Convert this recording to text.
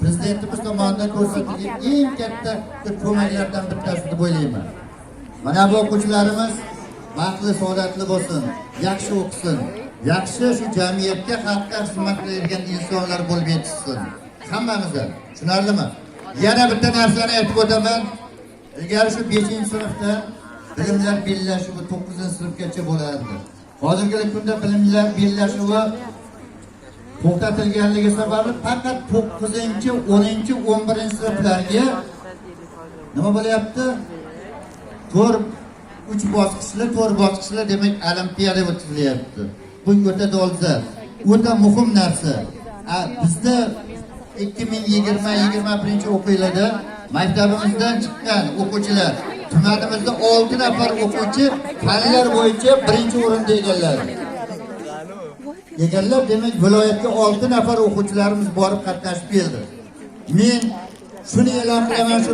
prezidentimiz tomonidan ko'rsatilgan eng katta ko'maklardan bittasi deb o'ylayman mana bu o'quvchilarimiz baxtli saodatli bo'lsin yaxshi o'qisin yaxshi shu jamiyatga xalqqa xizmat qiladigan insonlar bo'lib yetishsin. Hammamizga tushunarlimi? Yana bitta narsani aytib o'taman. İlgari shu beshinchi sinfda bilimlar bellashuvi to'qqizinchi sinfgacha bo'lardi. Hozirgi kunda bilimlar bellashuvi to'xtatilganligi sababli faqat to'qqizinchi o'ninchi o'n birinchi sinflarga nima bo'lyapti? To'rt uch bosqichli to'rt bosqichli demak olimpiada o'tkazilyapti. Bu o'ta dolzarb o'ta muhim narsa. Bizda ikki ming yigirma yigirma birinchi o'quv yilida maktabimizdan chiqqan o'quvchilar tumanimizda olti nafar o'quvchi fanlar bo'yicha birinchi o'rinni egalladi egallab demak viloyatga olti nafar o'quvchilarimiz borib qatnashib keldi. Men shuni e'lon qilaman shu